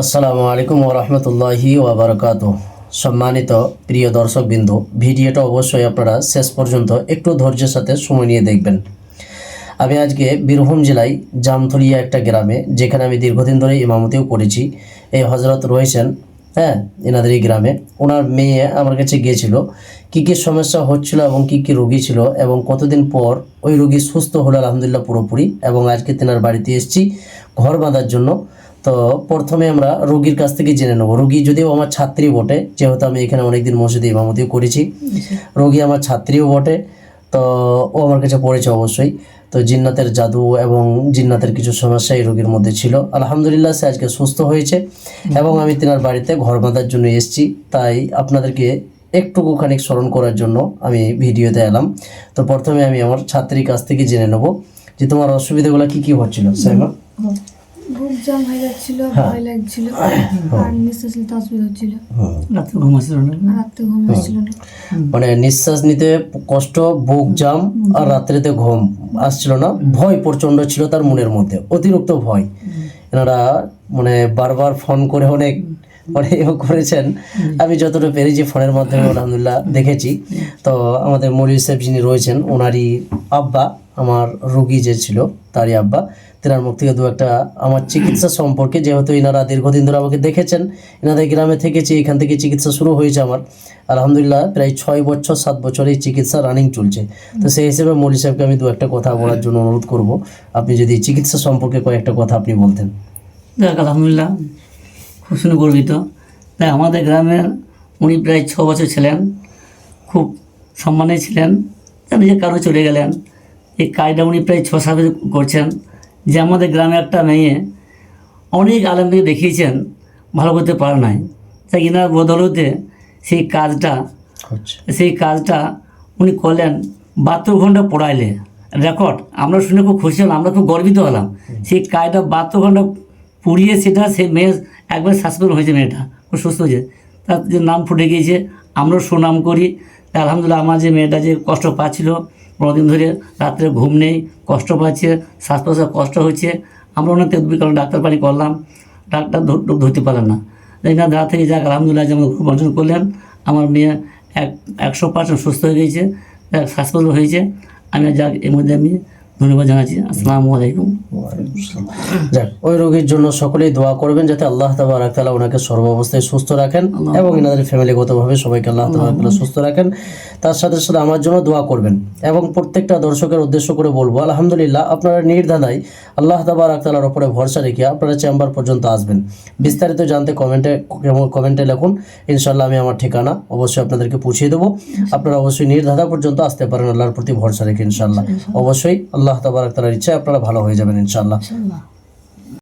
আসসালামু আলাইকুম ওরহমতুল্লাহি ওবরকাত সম্মানিত প্রিয় দর্শকবৃন্দ, ভিডিওটা অবশ্যই আপনারা শেষ পর্যন্ত একটু ধৈর্যের সাথে সময় নিয়ে দেখবেন। আমি আজকে বীরভূম জেলায় জামথলিয়া একটা গ্রামে, যেখানে আমি দীর্ঘদিন ধরে ইমামতিও করেছি, এই হজরত রয়েছেন হ্যাঁ এনাদের এই গ্রামে। ওনার মেয়ে আমার কাছে গিয়েছিল, কী কী সমস্যা হচ্ছিল এবং কী কী রোগী ছিল এবং কতদিন পর ওই রোগী সুস্থ হলো আলহামদুলিল্লাহ পুরোপুরি এবং আজকে তেনার বাড়িতে এসেছি, ঘর বাঁধার জন্য। তো প্রথমে আমরা রোগীর কাছ থেকে জেনে নেব। রোগী যদিও আমার ছাত্রী বটে যেহেতু আমি এখানে অনেকদিন মসজিদে ইমামতিও করেছি। রোগী আমার ছাত্রীও বটে তো ও আমার কাছে পড়েছে অবশ্যই। তো জিন্নাতের জাদু এবং জিন্নাতের কিছু সমস্যা এই রোগীর মধ্যে ছিল। আলহামদুলিল্লাহ সে আজকে সুস্থ হয়েছে এবং আমি তেনার বাড়িতে ঘর বাঁধার জন্য এসেছি। তাই আপনাদেরকে একটুকু খানিক স্মরণ করার জন্য আমি ভিডিওতে এলাম। তো প্রথমে আমি আমার ছাত্রীর কাছ থেকে জেনে নেব যে তোমার অসুবিধাগুলো কি কি হচ্ছিল সাইমা? বুক জাম হয়ে যাচ্ছিল ভয় লাগছিল। আর নিঃশ্বাস নিতে অসুবিধা হচ্ছিল। রাত্রে ঘুম আসছিল না? ঘুম আসছিল না। মানে নিঃশ্বাস নিতে কষ্ট বুক জাম আর রাত্রেতে ঘুম আসছিল না। ভয় প্রচণ্ড ছিল তার মনের মধ্যে অতিরিক্ত ভয়। এনারা মানে বারবার ফোন করে অনেক অনেক করেছেন। আমি যতটা পেরেছি ফোনের মাধ্যমে আলহামদুলিল্লাহ দেখেছি। তো আমাদের মৌলী সাহেব যিনি রয়েছেন ওনারই আব্বা আমার রুগী যে ছিল তারই আব্বা তেনার মুখ থেকে দু একটা আমার চিকিৎসা সম্পর্কে যেহেতু এনারা দীর্ঘদিন ধরে আমাকে দেখেছেন এনাদের গ্রামে থেকেছি এখান থেকে চিকিৎসা শুরু হয়েছে আমার। আলহামদুলিল্লাহ প্রায় ছয় বছর সাত বছর এই চিকিৎসা রানিং চলছে। তো সেই হিসেবে মৌলী সাহেবকে আমি দু একটা কথা বলার জন্য অনুরোধ করব। আপনি যদি চিকিৎসা সম্পর্কে কয়েকটা কথা আপনি বলতেন। দেখ আলহামদুলিল্লাহ। খুব শুনে গর্বিত। তাই আমাদের গ্রামের উনি প্রায় ছ বছর ছিলেন খুব সম্মানে ছিলেন। নিজের কারও চলে গেলেন। এই কাজটা উনি প্রায় ছ সাত বছর করছেন। যে আমাদের গ্রামে একটা মেয়ে অনেক আলেমকে দেখিয়েছেন ভালো করতে পারে নাই। তাই এনার বদলতে সেই কাজটা সেই কাজটা উনি করলেন বাহাত্তর ঘণ্টা পড়াইলে। রেকর্ড আমরা শুনে খুব খুশি হলাম আমরা খুব গর্বিত হলাম। সেই কাজটা বাহাত্তর ঘণ্টা পুড়িয়ে সেটা সে মেয়ে একবার সাসপেন্ড হয়েছে মেয়েটা খুব সুস্থ হয়েছে তার যে নাম ফুটে গিয়েছে, আমরাও সুনাম করি। আলহামদুলিল্লাহ আমার যে মেয়েটা যে কষ্ট পাচ্ছিল দিন ধরে রাত্রে ঘুম নেই, কষ্ট পাচ্ছে শ্বাস প্রশ্বাস কষ্ট হচ্ছে। আমরা অনেক তেদবির কারণ ডাক্তার পানি করলাম, ডাক্তার ধরতে পারলেন না। তাই না দাঁড়া থেকে যাক, আলহামদুলিল্লাহ যেমন খুব অর্জন করলেন। আমার মেয়ে এক, একশো পার্সেন্ট সুস্থ হয়ে গেছে শ্বাসকষ্ট হয়েছে। আমি যাক, এর মধ্যে আমি ধন্যবাদ জানাচ্ছি। আসসালামু আলাইকুম। যাক ওই রোগীর জন্য সকলেই দোয়া করবেন যাতে আল্লাহ তাবারাক তাআলা ওনাকে সর্বাবস্থায় সুস্থ রাখেন এবং এনাদের ফ্যামিলিগতভাবে সবাইকে আল্লাহ তাবারাক তাআলা সুস্থ রাখেন। তার সাথে সাথে আমার জন্য দোয়া করবেন এবং প্রত্যেকটা দর্শকের উদ্দেশ্য করে বলব আলহামদুলিল্লাহ আপনারা নির্ধারায় আল্লাহ তাবারাক তাআলার উপরে ভরসা রেখে আপনারা চেম্বার পর্যন্ত আসবেন। বিস্তারিত জানতে কমেন্টে কমেন্টে লিখুন। ইনশাল্লাহ আমি আমার ঠিকানা অবশ্যই আপনাদেরকে পৌঁছে দেবো। আপনারা অবশ্যই নির্ধারা পর্যন্ত আসতে পারেন আল্লাহর প্রতি ভরসা রেখে ইনশাল্লাহ অবশ্যই আল্লাহ তাবারাক তালার ইচ্ছায় আপনারা ভালো হয়ে যাবেন ইনশাআল্লাহ।